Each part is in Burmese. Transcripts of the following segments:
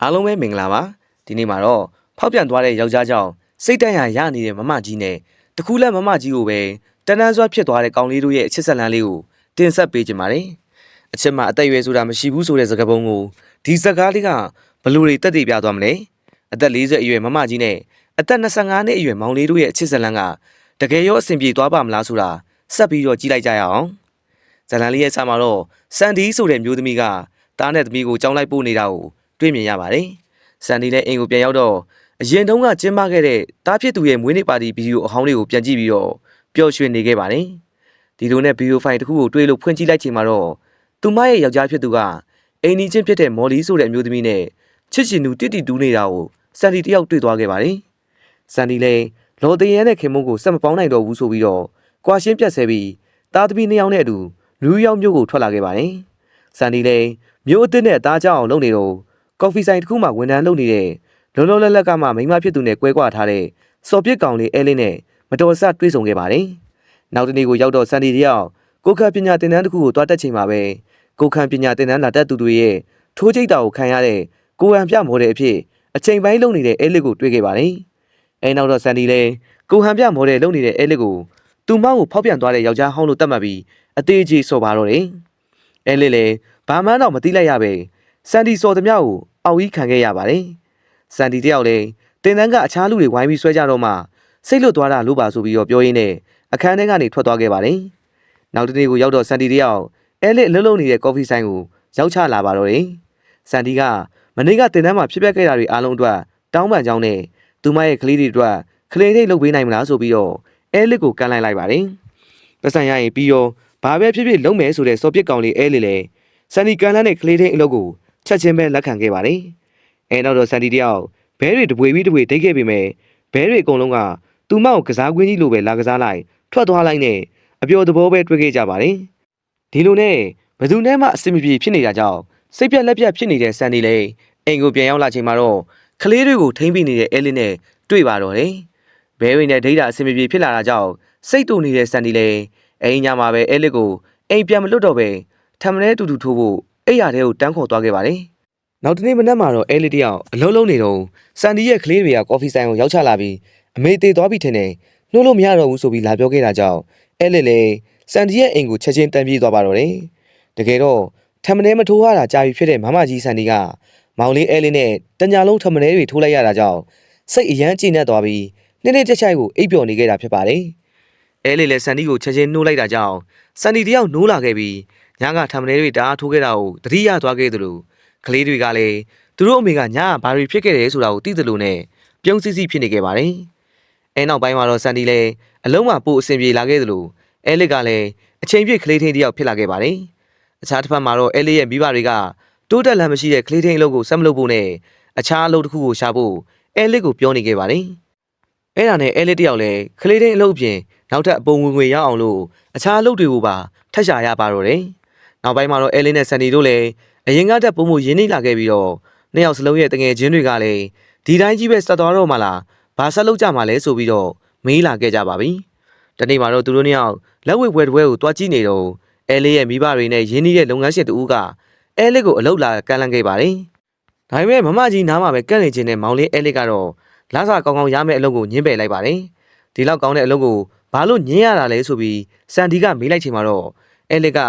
အားလုံးပဲမင်္ဂလာပါဒီနေ့မှာတော့ဖောက်ပြန်သွားတဲ့ယောက်ျားကြောင့်စိတ်တန့်ရရနေတဲ့မမကြီးနဲ့တခုလက်မမကြီးကိုပဲတန်းတန်းစွာဖြစ်သွားတဲ့ကောင်လေးတို့ရဲ့အချစ်ဆက်လန်းလေးကိုတင်ဆက်ပေးကြပါမယ်အချစ်မှာအသက်အရွယ်ဆိုတာမရှိဘူးဆိုတဲ့စကားပုံကိုဒီစကားလေးကဘလို့တွေတက်တည်ပြသွားမလဲအသက်40အရွယ်မမကြီးနဲ့အသက်25နှစ်အရွယ်မောင်လေးတို့ရဲ့အချစ်ဆက်လန်းကတကယ်ရောအဆင်ပြေသွားပါမလားဆိုတာဆက်ပြီးတော့ကြည့်လိုက်ကြရအောင်ဇလန်လေးရဲ့စာမှာတော့စန်ဒီဆိုတဲ့မျိုးသမီးကတားနဲ့သမီးကိုကြောင်းလိုက်ပို့နေတာကို တွေ့မြင်ရပါတယ်။စန်ဒီလည်းအိမ်ကိုပြန်ရောက်တော့အရင်တုန်းကကျင်းပခဲ့တဲ့တားဖြစ်သူရဲ့မွေးနေ့ပါတီဗီဒီယိုအဟောင်းလေးကိုပြန်ကြည့်ပြီးတော့ပျော်ရွှင်နေခဲ့ပါတယ်။ဒီလိုနဲ့ဗီဒီယိုဖိုင်တစ်ခုကိုတွေ့လို့ဖွင့်ကြည့်လိုက်ချိန်မှာတော့သူမရဲ့ယောက်ျားဖြစ်သူကအိမ်နီးချင်းဖြစ်တဲ့မော်လီဆိုတဲ့အမျိုးသမီးနဲ့ချစ်ချင်သူတိတိတူးနေတာကိုစန်ဒီတယောက်တွေ့သွားခဲ့ပါတယ်။စန်ဒီလည်းလော်တရန်နဲ့ခင်မုန်းကိုစက်မပေါင်းနိုင်တော့ဘူးဆိုပြီးတော့ကွာရှင်းပြတ်ဆဲပြီးတားသမီးနှစ်ယောက်နဲ့အတူနယူးယောက်မြို့ကိုထွက်လာခဲ့ပါတယ်။စန်ဒီလည်းမြို့အသစ်နဲ့အသားကြောင်အောင်လုပ်နေတော့ ကော်ဖီဆိုင်တစ်ခုမှဝန်ထမ်းလုပ်နေတဲ့လုံးလုံးလက်လက်ကမှမိန်းမဖြစ်သူနဲ့ကွဲကွာထားတဲ့စော်ပြစ်ကောင်လေးအဲလေးနဲ့မတော်ဆတွေ့ဆုံခဲ့ပါတယ်။နောက်တနေ့ကိုရောက်တော့စန်ဒီတယောက်ကိုခန့်ပညာသင်တန်းတစ်ခုကိုတွားတက်ချိန်မှာပဲကိုခန့်ပညာသင်တန်းလာတက်သူတွေရဲ့ထိုးချိတ်တာကိုခံရတဲ့ကိုဟန်ပြမော်ဒယ်အဖြစ်အချိန်ပိုင်းလုပ်နေတဲ့အဲလစ်ကိုတွေ့ခဲ့ပါတယ်။အဲနောက်တော့စန်ဒီလည်းကိုဟန်ပြမော်ဒယ်လုပ်နေတဲ့အဲလစ်ကိုသူမောင်းကိုဖောက်ပြန်သွားတဲ့ယောက်ျားဟောင်းလို့တတ်မှတ်ပြီးအသေးကြီးဆော်ပါတော့တယ်။အဲလစ်လည်းဘာမှန်းတော့မသိလိုက်ရပဲစန်ဒီစော်သမျှကို အောက်ကြီးခံခဲ့ရပါတယ်။စန်ဒီတယောက်လည်းတင်တန်းကအခြားလူတွေဝိုင်းပြီးဆွဲကြတော့မှစိတ်လွတ်သွားတာလို့ပါဆိုပြီးတော့ပြောရင်းနဲ့အခန်းထဲကနေထွက်သွားခဲ့ပါတယ်။နောက်တစ်နေ့ကိုရောက်တော့စန်ဒီတယောက်အဲလစ်အလုံးလုံးနေတဲ့ကော်ဖီဆိုင်ကိုရောက်ချလာပါတော့တယ်။စန်ဒီကမနေ့ကတင်တန်းမှာဖြစ်ပျက်ခဲ့တာတွေအားလုံးအတွက်တောင်းပန်ကြောင်းနဲ့သူမရဲ့ကလေးတွေအတွက်ကလေးထိတ်လုပ်ပေးနိုင်မလားဆိုပြီးတော့အဲလစ်ကိုကန်လိုက်လိုက်ပါတယ်။ပတ်စံရရင်ပြီးတော့ဘာပဲဖြစ်ဖြစ်လုပ်မယ်ဆိုတဲ့စော်ပစ်ကောင်လေးအဲလစ်လည်းစန်ဒီကန်လန်းနဲ့ကလေးထိတ်အလုပ်ကို ချက်ချင်းပဲလက်ခံခဲ့ပါတယ်။အဲနောက်တော့စန်ဒီတယောက်ဘဲတွေတပွေပြီးတပွေဒိတ်ခဲ့ပေမဲ့ဘဲတွေအကုန်လုံးကသူမကိုကစားကွင်းကြီးလိုပဲလာကစားလိုက်ထွက်သွားလိုက်နဲ့အပျော်သဘောပဲတွေ့ခဲ့ကြပါတယ်။ဒီလိုနဲ့ဘယ်သူနဲ့မှအဆင်မပြေဖြစ်နေတာကြောင့်စိတ်ပြက်လက်ပြက်ဖြစ်နေတဲ့ဆန်ဒီလည်းအိမ်ကိုပြန်ရောက်လာချိန်မှာတော့ကလေးတွေကိုထိမ့်ပြီးနေတဲ့အဲလင်းနဲ့တွေ့ပါတော့တယ်။ဘဲဝင်နဲ့ဒိတ်တာအဆင်မပြေဖြစ်လာတာကြောင့်စိတ်တူနေတဲ့ဆန်ဒီလည်းအိမ်ညမှာပဲအဲလစ်ကိုအိမ်ပြန်မလွတ်တော့ပဲထမလဲတူတူထိုးဖို့ အိယာထဲကိုတန်းခေါ်သွားခဲ့ပါတယ်။နောက်တနေ့မနက်မှာတော့အဲလစ်တယောက်အလုံးလုံးနေတော့စန်ဒီရဲ့ကလေးတွေကကော်ဖီဆိုင်ကိုရောက်ချလာပြီးအမေသေးသွားပြီထင်တယ်နှိုးလို့မရတော့ဘူးဆိုပြီးလာပြောခဲ့တာကြောင့်အဲလစ်လည်းစန်ဒီရဲ့အိမ်ကိုချက်ချင်းတန်းပြေးသွားပါတော့တယ်။တကယ်တော့ထမလဲမထိုးရတာကြာပြီဖြစ်တဲ့မမကြီးစန်ဒီကမောင်လေးအဲလစ်နဲ့တညာလုံးထမလဲတွေထိုးလိုက်ရတာကြောင့်စိတ်အယမ်းကျဉ်တ်သွားပြီးနေ့နေ့ကြက်ချိုက်ကိုအိပ်ပျော်နေခဲ့တာဖြစ်ပါတယ်။အဲလစ်လည်းစန်ဒီကိုချက်ချင်းနှိုးလိုက်တာကြောင့်စန်ဒီတယောက်နိုးလာခဲ့ပြီး ညကထမလဲတွေတအားထိုးခဲ့တာကိုတတိယသွားခဲ့သလိုကလေးတွေကလည်းသူတို့အမေကညကဘာတွေဖြစ်ခဲ့တယ်ဆိုတာကိုသိသလိုနဲ့ပြုံးစစ်စစ်ဖြစ်နေခဲ့ပါတယ်။အဲနောက်ပိုင်းမှာတော့စန်ဒီလည်းအလုံးမပို့အဆင်ပြေလာခဲ့သလိုအဲလစ်ကလည်းအချိန်ပြည့်ကလေးထင်းတယောက်ဖြစ်လာခဲ့ပါတယ်။အခြားတစ်ဖက်မှာတော့အဲလစ်ရဲ့မိဘတွေကတိုးတက်လမ်းမရှိတဲ့ကလေးထင်းအလုပ်ကိုဆက်မလုပ်ဖို့နဲ့အခြားအလုပ်တစ်ခုကိုရှာဖို့အဲလစ်ကိုပြောနေခဲ့ပါတယ်။အဲဒါနဲ့အဲလစ်တယောက်လည်းကလေးထင်းအလုပ်ပြင်နောက်ထပ်အပုံဝင်ငွေရအောင်လို့အခြားအလုပ်တွေကိုပါထပ်ရှာရပါတော့တယ်။ နောက်ပိုင်းမှာတော့အဲလင်းနဲ့ဆန်နီတို့လည်းအရင်ကတည်းကပုံမှုရင်းနှီးလာခဲ့ပြီးတော့နှစ်ယောက်စလုံးရဲ့တငယ်ချင်းတွေကလည်းဒီတိုင်းကြီးပဲဆက်သွားတော့မှလားဘာဆက်လုပ်ကြမှာလဲဆိုပြီးတော့မေးလာခဲ့ကြပါပြီ။ဒီနေ့မှာတော့သူတို့နှစ်ယောက်လက်ဝဲပွဲပွဲကိုတွားကြည့်နေတော့အဲလေးရဲ့မိဘတွေနဲ့ရင်းနှီးတဲ့လုပ်ငန်းရှင်တူကအဲလေးကိုအလုပ်လာကမ်းလှမ်းခဲ့ပါတယ်။ဒါပေမဲ့မမကြီးနားမှာပဲကန့်နေခြင်းနဲ့မောင်လေးအဲလေးကတော့လာစာကောင်းကောင်းရမယ့်အလုပ်ကိုညှင်းပယ်လိုက်ပါတယ်။ဒီလောက်ကောင်းတဲ့အလုပ်ကိုဘာလို့ညင်းရတာလဲဆိုပြီးစန်ဒီကမေးလိုက်ချိန်မှာတော့အဲလစ်က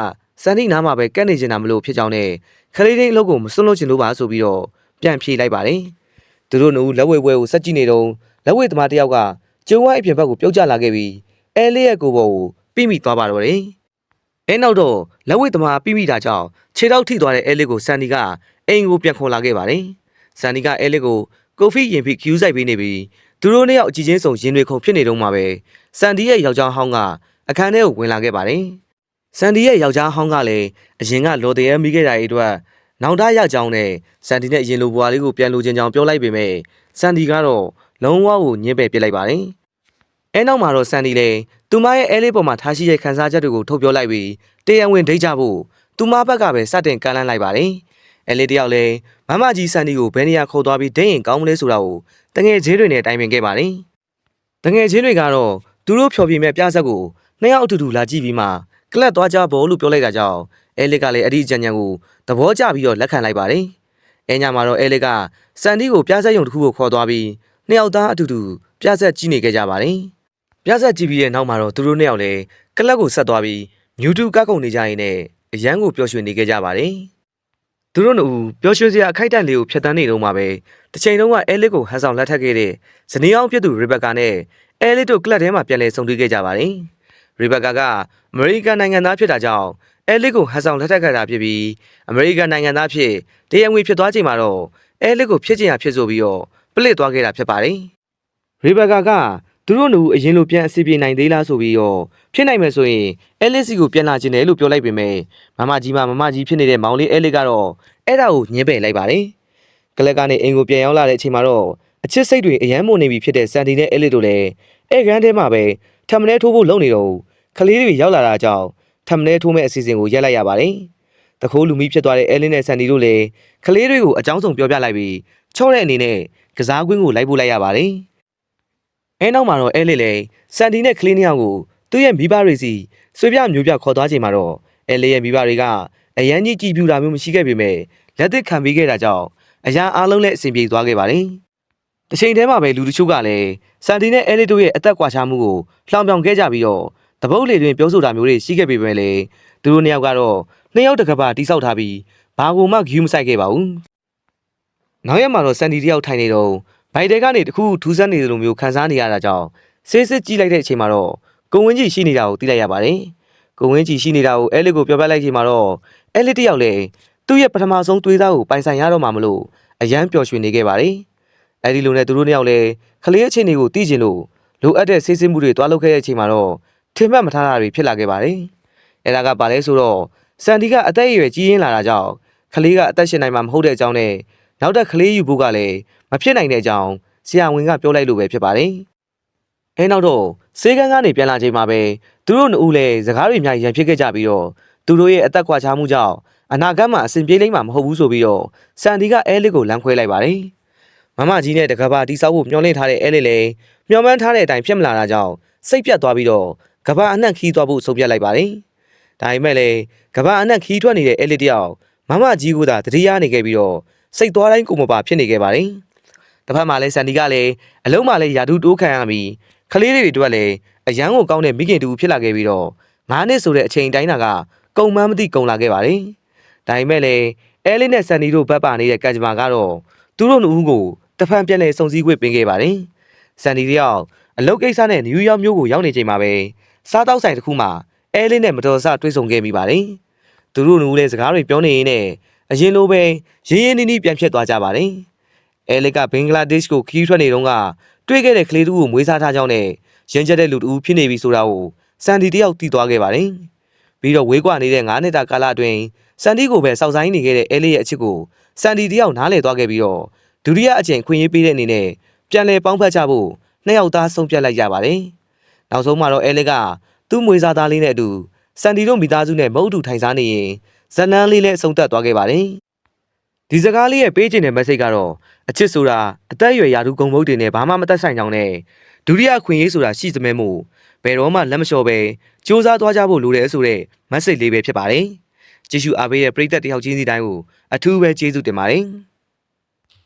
စန်ဒီနားမှာပဲကက်နေနေတာမလို့ဖြစ်ကြောင်းနဲ့ခလေးတင်းအလုပ်ကိုမစွန့်လို့ချင်လို့ပါဆိုပြီးတော့ပြန်ဖြေလိုက်ပါတယ်။သူတို့နှစ်ဦးလက်ဝဲပွဲကိုစက်ကြည့်နေတော့လက်ဝဲသမားတစ်ယောက်ကကျုံဝိုင်းအပြင်ဘက်ကိုပြုတ်ကျလာခဲ့ပြီးအဲလစ်ရဲ့ကိုယ်ပေါ်ကိုပြိမိသွားပါတော့တယ်။အဲနောက်တော့လက်ဝဲသမားပြိမိတာကြောင့်ခြေထောက်ထိသွားတဲ့အဲလစ်ကိုစန်ဒီကအိမ်ကိုပြန်ခေါ်လာခဲ့ပါတယ်။စန်ဒီကအဲလစ်ကိုကိုဖီရင်ဖိကျူးဆိုင်ပေးနေပြီးသူတို့နှစ်ယောက်အကြည့်ချင်းဆုံရင်တွေခုန်ဖြစ်နေတော့မှပဲစန်ဒီရဲ့ယောက်ျားဟောင်းကအခန်းထဲကိုဝင်လာခဲ့ပါတယ်။ စန်ဒီရဲ့ယောက်ျားဟောင်းကလည်းအရင်ကလော်တရဲမိခဲ့တာတွေအတွက်နောင်တရကြောင်းနဲ့စန်ဒီနဲ့အရင်လိုဘွားလေးကိုပြန်လိုချင်ကြောင်းပြောလိုက်ပေမဲ့စန်ဒီကတော့လုံးဝကိုညှင်းပယ်ပစ်လိုက်ပါတယ်။အဲနောက်မှာတော့စန်ဒီလည်းသူမရဲ့အဲလေးပေါ်မှာထားရှိတဲ့ခန်းစားချက်တွေကိုထုတ်ပြောလိုက်ပြီးတရားဝင်ဒိတ်ကြဖို့သူမဘက်ကပဲစတင်ကမ်းလှမ်းလိုက်ပါတယ်။အဲလေးတယောက်လည်းမမကြီးစန်ဒီကိုဘယ်နေရာခေါ်သွားပြီးဒိတ်ရင်ကောင်းမလဲဆိုတာကိုတငယ်ချင်းတွေနဲ့တိုင်ပင်ခဲ့ပါတယ်။တငယ်ချင်းတွေကတော့သူတို့ဖျော်ဖြေမဲ့ပြဆက်ကိုနှစ်ယောက်အတူတူလာကြည့်ပြီးမှ ကလပ်သွားကြဖို့လို့ပြောလိုက်တာကြောင့်အဲလစ်ကလည်းအဲ့ဒီအကြံဉာဏ်ကိုသဘောကျပြီးတော့လက်ခံလိုက်ပါတယ်အဲညမှာတော့အဲလစ်ကစန်ဒီကိုပြဆက်ယုံတစ်ခုကိုခေါ်သွားပြီးနှစ်ယောက်သားအတူတူပြဆက်ကြည့်နေခဲ့ကြပါတယ်ပြဆက်ကြည့်ပြီးတဲ့နောက်မှာတော့သူတို့နှစ်ယောက်လည်းကလပ်ကိုဆက်သွားပြီးမြူတူကကုံနေကြရင်လည်းအရန်ကိုပျော်ရွှင်နေခဲ့ကြပါတယ်သူတို့နှစ်ဦးပျော်ရွှင်စရာအခိုက်အတန့်လေးကိုဖျက်ဆီးနေတော့မှပဲတစ်ချိန်လုံးကအဲလစ်ကိုဟန်ဆောင်လက်ထပ်ခဲ့တဲ့ဇနီးအောင်ပြစ်သူရီဘက်ကာနဲ့အဲလစ်တို့ကလပ်ထဲမှာပြန်လည်ဆုံတွေ့ခဲ့ကြပါတယ် ရီဘက်ကာကအမေရိကန်နိုင်ငံသားဖြစ်တာကြောင့်အဲလစ်ကိုဟန်ဆောင်လက်ထပ်ခဲ့တာဖြစ်ပြီးအမေရိကန်နိုင်ငံသားဖြစ်တရားဝင်ဖြစ်သွားချိန်မှာတော့အဲလစ်ကိုဖြစ်ချင်ရဖြစ်ဆိုပြီးတော့ပလစ်သွားခဲ့တာဖြစ်ပါတယ်ရီဘက်ကာကသူတို့နှစ်ဦးအရင်လိုပြန်အစီပြေနိုင်သေးလားဆိုပြီးတော့ဖြစ်နိုင်မယ်ဆိုရင်အဲလစ်စီကိုပြန်လာခြင်းတယ်လို့ပြောလိုက်ပေမဲ့မမကြီးမမမကြီးဖြစ်နေတဲ့မောင်လေးအဲလစ်ကတော့အဲ့ဒါကိုညှင်းပယ်လိုက်ပါတယ်ကလက်ကနေအိမ်ကိုပြန်ရောက်လာတဲ့အချိန်မှာတော့အချစ်စိတ်တွေအယမ်းမွန်နေပြီဖြစ်တဲ့စန်တီနဲ့အဲလစ်တို့လည်းအဲကန်းထဲမှာပဲ ထမလဲထိုးဖို့လုပ်နေတော့ခလေးတွေရောက်လာတာကြောင့်ထမလဲထိုးမဲ့အစီအစဉ်ကိုရက်လိုက်ရပါတယ်တခိုးလူမီဖြစ်သွားတဲ့အဲလစ်နဲ့ဆန်တီတို့လည်းခလေးတွေကိုအကြောင်းစုံပြောပြလိုက်ပြီးချော့တဲ့အနေနဲ့ကစားကွင်းကိုလိုက်ပို့လိုက်ရပါတယ်အဲနောက်မှာတော့အဲလစ်လည်းစန်တီနဲ့ကလေးနှစ်ယောက်ကိုသူ့ရဲ့မိဘတွေစီဆွေပြမျိုးပြခေါ်သွားချိန်မှာတော့အဲလစ်ရဲ့မိဘတွေကအရန်ကြီးကြည်ပြူတာမျိုးမရှိခဲ့ပေမဲ့လက်သစ်ခံပေးခဲ့တာကြောင့်အရာအားလုံးလည်းအဆင်ပြေသွားခဲ့ပါတယ်။ တစ်ချိန်တည်းမှာပဲလူတချို့ကလည်းစန်တီနဲ့အဲလစ်တို့ရဲ့အသက်ကွာခြားမှုကိုလှောင်ပြောင်ခဲ့ကြပြီးတော့တပုတ်လေတွင်ပြောဆိုတာမျိုးတွေရှိခဲ့ပေမဲ့လည်းသူတို့နှစ်ယောက်ကတော့နှစ်ယောက်တစ်ကပါတိဆောက်ထားပြီးဘာကိုမှဂယူးမဆိုင်ခဲ့ပါဘူး။နောက်ရက်မှာတော့စန်တီတယောက်ထိုင်နေတော့ဘိုက်တဲကနေတခုထူးဆန်းနေသလိုမျိုးခံစားနေရတာကြောင့်ဆေးစစ်ကြည့်လိုက်တဲ့အချိန်မှာတော့ကိုဝင်းကြီးရှိနေတာကိုသိလိုက်ရပါတယ်။ကိုဝင်းကြီးရှိနေတာကိုအဲလစ်ကိုပြောပြလိုက်ချိန်မှာတော့အဲလစ်တယောက်လည်းသူ့ရဲ့ပထမဆုံးသွေးသားကိုပိုင်ဆိုင်ရတော့မှမလို့အရန်ပျော်ရွှင်နေခဲ့ပါတယ်။ အဲဒီလိုနဲ့သူတို့နှစ်ယောက်လည်းကလေးအခြေအနေကိုသိကျင်လို့လိုအပ်တဲ့ဆေးစစ်မှုတွေတွားလုပ်ခဲ့တဲ့အချိန်မှာတော့ထင်မှတ်မထားတာတွေဖြစ်လာခဲ့ပါတယ်။အဲဒါကဘာလဲဆိုတော့စန်ဒီကအသက်အရွယ်ကြီးရင်းလာတာကြောင့်ကလေးကအသက်ရှင်နိုင်မှာမဟုတ်တဲ့အကြောင်းနဲ့နောက်ထပ်ကလေးယူဖို့ကလည်းမဖြစ်နိုင်တဲ့အကြောင်းဆရာဝန်ကပြောလိုက်လို့ပဲဖြစ်ပါတယ်။အဲနောက်တော့စေကန်းကနေပြန်လာချိန်မှာပဲသူတို့နှစ်ဦးလည်းစကားတွေအများကြီးရန်ဖြစ်ခဲ့ကြပြီးတော့သူတို့ရဲ့အသက်ကွာခြားမှုကြောင့်အနာဂတ်မှာအဆင်ပြေလိမ့်မှာမဟုတ်ဘူးဆိုပြီးတော့စန်ဒီကအဲလစ်ကိုလမ်းခွဲလိုက်ပါတယ်။ မမကြီးနဲ့တကဘာတိဆောက်ဖို့မျှော်လင့်ထားတဲ့အဲလစ်လည်းမျှော်မှန်းထားတဲ့အတိုင်းဖြစ်မလာတာကြောင့်စိတ်ပြတ်သွားပြီးတော့ကဘာအနှံ့ခီးသွားဖို့ဆုံးဖြတ်လိုက်ပါတယ်။ဒါပေမဲ့လည်းကဘာအနှံ့ခီးထွက်နေတဲ့အဲလစ်တယောက်မမကြီးကသာတတိယနေခဲ့ပြီးတော့စိတ်သွားတိုင်းကိုမပါဖြစ်နေခဲ့ပါတယ်။တစ်ဖက်မှာလည်းစန်ဒီကလည်းအလုံးမှာလည်းယာဒူတိုးခံရပြီးကလေးတွေအတွက်လည်းအရန်ကိုကောင်းတဲ့မိခင်တူဖြစ်လာခဲ့ပြီးတော့ငါးနှစ်ဆိုတဲ့အချိန်တိုင်းတာကကုံမန်းမသိကုံလာခဲ့ပါတယ်။ဒါပေမဲ့လည်းအဲလီနဲ့ဆန်နီတို့ဘက်ပါနေတဲ့ကံကြမ္မာကတော့သူတို့နှစ်ဦးကို တဖန်ပြန်လဲစုံစည်းခွင့်ပေးခဲ့ပါတယ်။ဆန်နီတယောက်အလုပ်ကိစ္စနဲ့နယူးယောက်မြို့ကိုရောက်နေချိန်မှာပဲစားတောက်ဆိုင်တစ်ခုမှာအဲလီနဲ့မတော်ဆတွေ့ဆုံခဲ့မိပါတယ်။သူတို့နှစ်ဦးလည်းစကားတွေပြောနေရင်းနဲ့အရင်လိုပဲရင်းရင်းနှီးနှီးပြန်ဖြစ်သွားကြပါတယ်။အဲလီကဘင်္ဂလားဒေ့ရှ်ကိုခီးထွက်နေတုန်းကတွေ့ခဲ့တဲ့ကလေးတူကိုမွေးစားထားကြောင်းနဲ့ရင်းချက်တဲ့လူတူဖြစ်နေပြီဆိုတာကိုစန်ဒီတယောက်သိသွားခဲ့ပါတယ်။ပြီးတော့ဝေးကွာနေတဲ့9နှစ်တာကာလအတွင်းစန်ဒီကိုပဲစောက်ဆိုင်နေခဲ့တဲ့အဲလေးရဲ့အချစ်ကိုစန်ဒီတယောက်နားလည်သွားခဲ့ပြီးတော့ ဒုတိယအကြိမ်ခွင့်ရေးပေးတဲ့အနေနဲ့ပြန်လည်ပေါင်းဖက်ကြဖို့နှစ်ယောက်သားဆုံးဖြတ်လိုက်ကြပါတယ်။နောက်ဆုံးမှာတော့အဲလေးကသူ့မွေးစားသားလေးနဲ့အတူစန်ဒီတို့မိသားစုနဲ့မုတ်တူထိုင်စားနေရင်ဇလန်းလေးလည်းအဆုံးသတ်သွားခဲ့ပါတယ်။ဒီစကားလေးရဲ့ပေးချင်တဲ့ message ကတော့အချစ်ဆိုတာအသက်အရွယ်ရာထူးဂုံမုတ်တွေနဲ့ဘာမှမသက်ဆိုင်ကြောင်းနဲ့ဒုတိယခွင့်ရေးဆိုတာရှိစမဲမှုဘယ်တော့မှလက်မလျှော့ပဲစူးစမ်းသွားကြဖို့လိုတယ်ဆိုတဲ့ message လေးပဲဖြစ်ပါတယ်။ကြည့်ရှုအားပေးတဲ့ပရိသတ်တယောက်ချင်းစီတိုင်းကိုအထူးပဲကျေးဇူးတင်ပါတယ်။